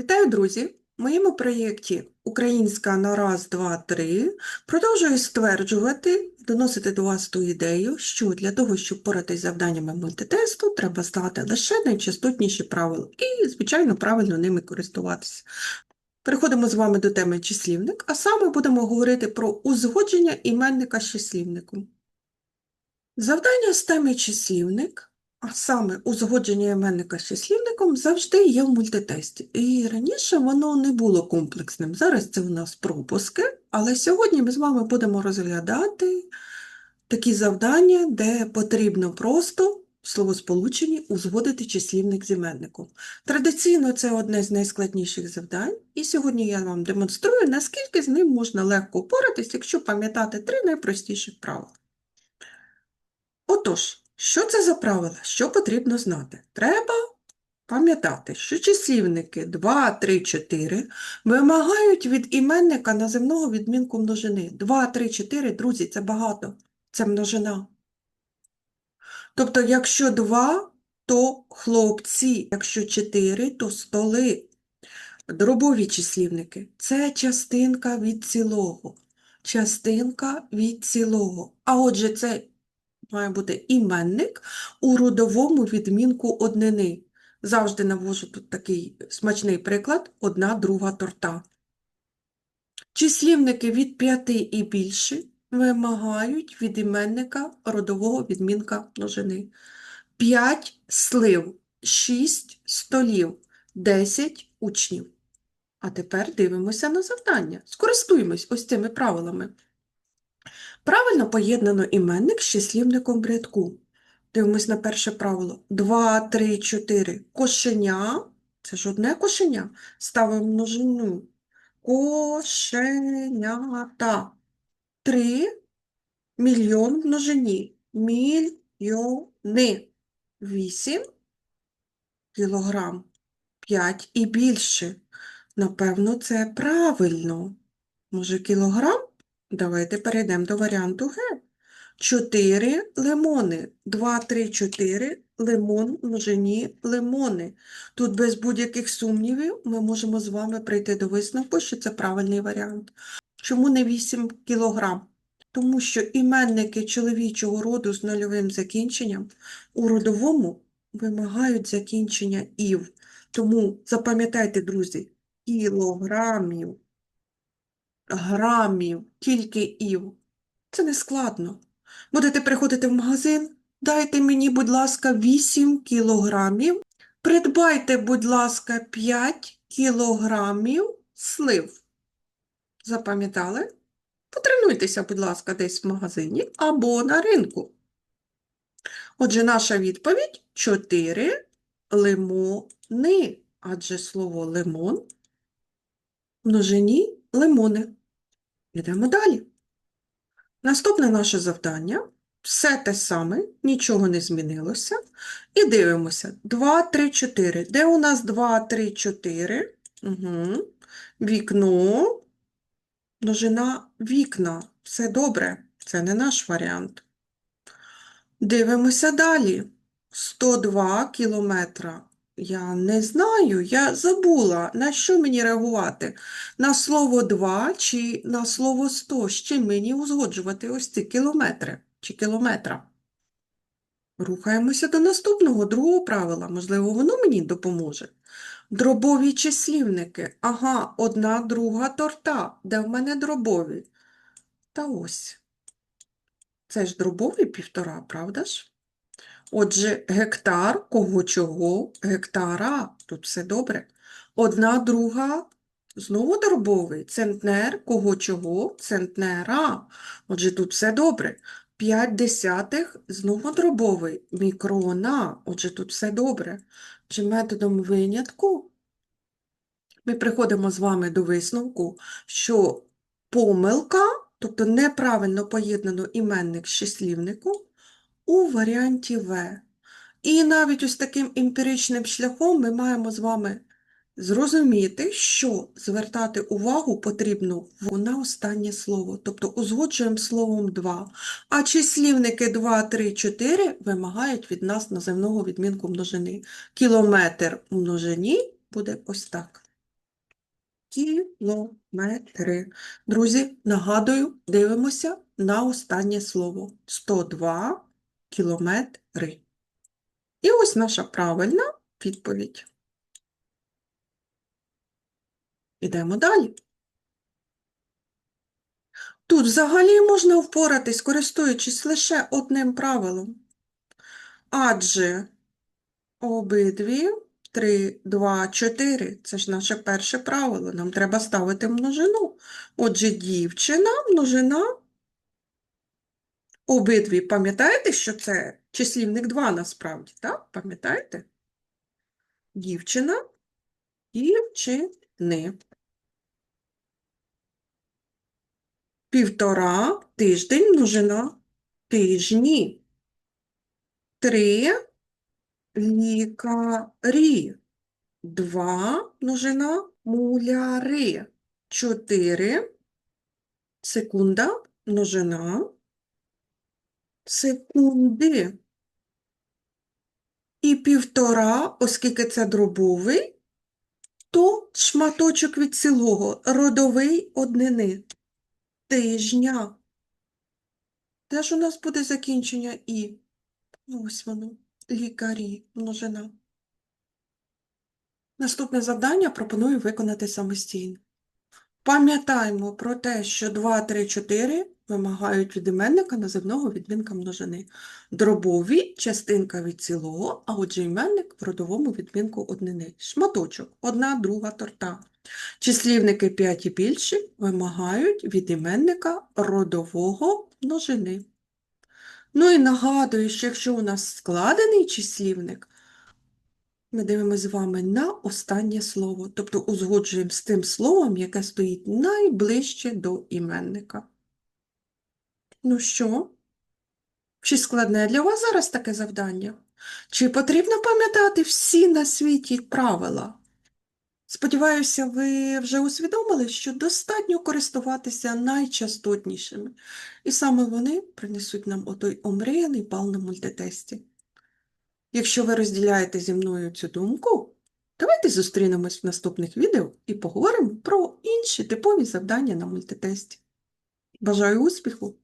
Вітаю, друзі! В моєму проєкті Українська на раз, два, три продовжую стверджувати, доносити до вас ту ідею, що для того, щоб поратись завданнями мультитесту, треба знати лише найчастотніші правила і, звичайно, правильно ними користуватися. Переходимо з вами до теми числівник, а саме будемо говорити про узгодження іменника з числівником. Завдання з теми числівник а саме узгодження іменника з числівником завжди є в мультитесті. І раніше воно не було комплексним. Зараз це у нас пропуски, але сьогодні ми з вами будемо розглядати такі завдання, де потрібно просто в словосполученні узгодити числівник з іменником. Традиційно це одне з найскладніших завдань, і сьогодні я вам демонструю, наскільки з ним можна легко впоратись, якщо пам'ятати три найпростіших правила. Отож, що це за правила? Що потрібно знати? Треба пам'ятати, що числівники 2, 3, 4 вимагають від іменника наземного відмінку множини. 2, 3, 4, друзі, це багато, це множина. Тобто, якщо 2, то хлопці, якщо 4, то столи. Дробові числівники – це частинка від цілого. Частинка від цілого. А отже, це має бути іменник у родовому відмінку однини. Завжди навожу тут такий смачний приклад – одна друга торта. Числівники від п'яти і більше вимагають від іменника родового відмінка множини. 5 слив, 6 столів, 10 учнів. А тепер дивимося на завдання. Скористуємось ось цими правилами. Правильно поєднано іменник з числівником в рядку. Дивимось на перше правило. 2, 3, 4. Кошеня. Це ж одне кошеня. Ставимо множину. Кошенята. 3. Мільйон в множині. Мільйони. 8 кілограм. 5 і більше. Напевно, це правильно. Може, кілограм? Давайте перейдемо до варіанту Г. 4 лимони. 2, 3, 4 лимон множині лимони. Тут без будь-яких сумнівів ми можемо з вами прийти до висновку, що це правильний варіант. Чому не 8 кілограм? Тому що іменники чоловічого роду з нульовим закінченням у родовому вимагають закінчення ів. Тому запам'ятайте, друзі, кілограмів грамів, тільки ів. Це не складно. Будете приходити в магазин, дайте мені, будь ласка, 8 кілограмів. Придбайте, будь ласка, 5 кілограмів слив. Запам'ятали? Потренуйтеся, будь ласка, десь в магазині або на ринку. Отже, наша відповідь 4 лимони, адже слово лимон в множині лимони. Йдемо далі. Наступне наше завдання. Все те саме, нічого не змінилося. І дивимося. 2, 3, 4. Де у нас 2, 3, 4? Угу. Вікно, множина вікна. Все добре. Це не наш варіант. Дивимося далі. 102 кілометра. Я не знаю, я забула, на що мені реагувати? На слово 2 чи на слово 100? З чим мені узгоджувати ось ці кілометри чи кілометра? Рухаємося до наступного, другого правила. Можливо, воно мені допоможе. Дробові числівники. Ага, одна друга торта. Де в мене дробові? Та ось. Це ж дробовий півтора, правда ж? Отже, гектар, кого чого, гектара, тут все добре. Одна друга, знову дробовий, центнер, кого чого, центнера. Отже, тут все добре. П'ять десятих, знову дробовий, мікрона. Отже, тут все добре. Чи методом винятку ми приходимо з вами до висновку, що помилка, тобто неправильно поєднано іменник з числівником, у варіанті В. І навіть ось таким емпіричним шляхом ми маємо з вами зрозуміти, що звертати увагу потрібно на останнє слово, тобто узгоджуємо словом 2. А числівники 2, 3, 4 вимагають від нас наземного відмінку множини. Кілометр у множині буде ось так. кілометри. Друзі, нагадую, дивимося на останнє слово. 102 кілометри. І ось наша правильна відповідь. Ідемо далі. Тут взагалі можна впоратись, користуючись лише одним правилом. Адже обидві 3, 2, 4 – це ж наше перше правило. Нам треба ставити множину. Отже, дівчина, множина. Обидві. Пам'ятаєте, що це числівник 2 насправді, так? Пам'ятаєте? Дівчина, дівчини. Півтора тиждень множина тижні. Три лікарі. Два множина муляри. Чотири секунда множина секунди. І півтора, оскільки це дробовий, то шматочок від цілого, родовий однини. Тижня. Де ж у нас буде закінчення і? Ось воно. Лікарі, множина. Наступне завдання пропоную виконати самостійно. Пам'ятаємо про те, що 2, 3, 4 вимагають від іменника називного відмінка множини. Дробові – частинка від цілого, а отже іменник в родовому відмінку однини. Шматочок – одна друга торта. Числівники 5 і більші вимагають від іменника родового множини. Ну і нагадую, що якщо у нас складений числівник, ми дивимося з вами на останнє слово, тобто узгоджуємо з тим словом, яке стоїть найближче до іменника. Ну що? Чи складне для вас зараз таке завдання? Чи потрібно пам'ятати всі на світі правила? Сподіваюся, ви вже усвідомили, що достатньо користуватися найчастотнішими, і саме вони принесуть нам отой омріяний бал на мультитесті. Якщо ви розділяєте зі мною цю думку, давайте зустрінемось в наступних відео і поговоримо про інші типові завдання на мультитесті. Бажаю успіху!